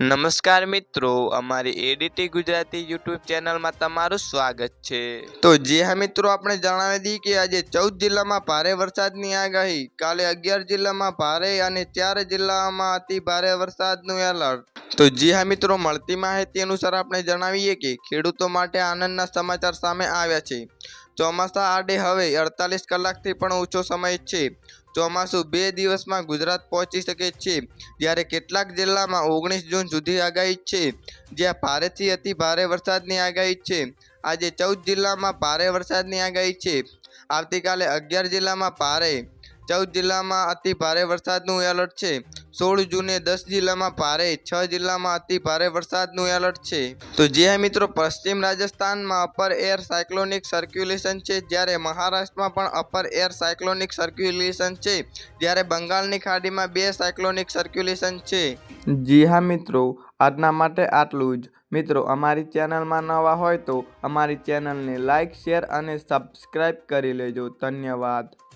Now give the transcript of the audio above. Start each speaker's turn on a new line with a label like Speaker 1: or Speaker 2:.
Speaker 1: નમસ્કાર મિત્રો, અમારી એડીટી ગુજરાતી યુટ્યુબ ચેનલમાં તમારું સ્વાગત છે. તો જે હા મિત્રો, આપણે જણાવી દઈએ કે આજે ચૌદ જિલ્લામાં ભારે વરસાદની આગાહી. કાલે અગિયાર જિલ્લામાં ભારે અને ચાર જિલ્લામાં અતિ ભારે વરસાદનું એલર્ટ. તો જી હા મિત્રો, મળતી માહિતી અનુસાર આપણે જણાવીએ કે ખેડૂતો માટે આનંદના સમાચાર સામે આવ્યા છે. ચોમાસા આડે હવે અડતાલીસ કલાકથી પણ ઓછો સમય છે. ચોમાસું બે દિવસમાં ગુજરાત પહોંચી શકે છે. જ્યારે કેટલાક જિલ્લામાં ઓગણીસ જૂન સુધી આગાહી છે. જ્યાં ભારેથી અતિ ભારે વરસાદની આગાહી છે. આજે ચૌદ જિલ્લામાં ભારે વરસાદની આગાહી છે. આવતીકાલે અગિયાર જિલ્લામાં ભારે. ચૌદ જિલ્લામાં અતિ ભારે વરસાદનું એલર્ટ છે. સોળ જૂને દસ જિલ્લામાં ભારે, છ જિલ્લામાં અતિ ભારે વરસાદનું એલર્ટ છે. તો જે મિત્રો, પશ્ચિમ રાજસ્થાનમાં અપર એર સાયક્લોનિક સર્ક્યુલેશન છે. જ્યારે મહારાષ્ટ્રમાં પણ અપર એર સાયક્લોનિક સર્ક્યુલેશન છે. જ્યારે બંગાળની ખાડીમાં બે સાયક્લોનિક સર્ક્યુલેશન છે. જી હા મિત્રો, આજના માટે આટલું જ. મિત્રો, અમારી ચેનલમાં નવા હોય તો અમારી ચેનલને લાઇક શેર અને સબસ્ક્રાઈબ કરી લેજો. ધન્યવાદ.